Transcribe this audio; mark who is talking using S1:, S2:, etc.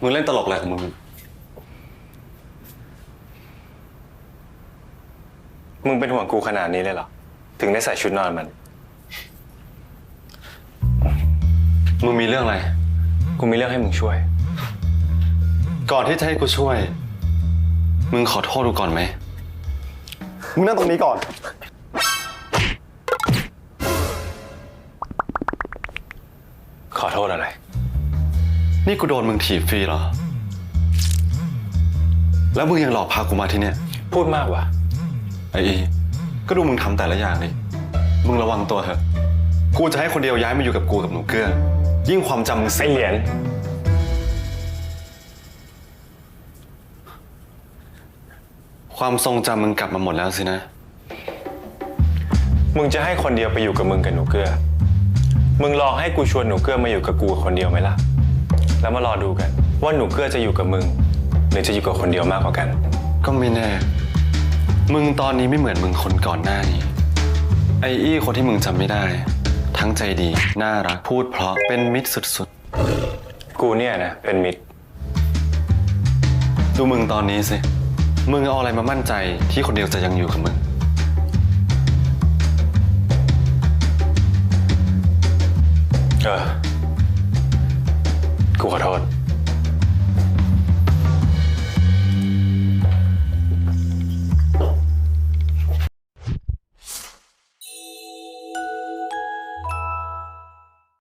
S1: มึงเล่นตลกอะไรของมึง
S2: มึงเป็นห่วงกูขนาดนี้เลยเหรอ ถึงได้ใส่ชุดนอนมัน
S1: มึงมีเรื่องอะไร
S2: กูมีเรื่องให้มึงช่วย
S1: ก่อนที่จะให้กูช่วย มึงขอโทษกูก่อนไหม
S3: มึงนั่งตรงนี้ก่อน
S2: ขอโทษอะไร
S1: นี่กูโดนมึงถีบฟรีเหรอ แล้วมึงยังหลอกพากูมาที่เนี่ย
S2: พูดมากว่ะ
S1: ไอ้อี ก็ดูมึงทำแต่ละอย่างดิ มึงระวังตัวเถอะ กูจะให้คนเดียวย้ายมาอยู่กับกูกับหนูเกื้อ ยิ่งความจำมึง
S2: ไอ
S1: เสีย
S2: เหรียญ
S1: ความทรงจำมึงกลับมาหมดแล้วสินะ
S2: มึงจะให้คนเดียวไปอยู่กับมึงกับหนูเกื้อมึงลองให้กูชวนหนูเกื้อมาอยู่กับกูคนเดียวไหมล่ะ แล้วมารอดูกัน ว่าหนูเกื้อจะอยู่กับมึง หรือจะอยู่กับคนเดียวมากกว่ากัน
S1: ก็ไม่แน่ มึงตอนนี้ไม่เหมือนมึงคนก่อนหน้านี้ ไอ้อี้คนที่มึงจำไม่ได้ ทั้งใจดี น่ารัก พูดเพราะ เป็นมิตรสุด
S2: กูเนี่ยนะ เป็นมิตร
S1: ๆดูมึงตอนนี้สิ มึงเอาอะไรมามั่นใจที่คนเดียวจะยังอยู่กับมึง
S2: เออ กูขอโทษ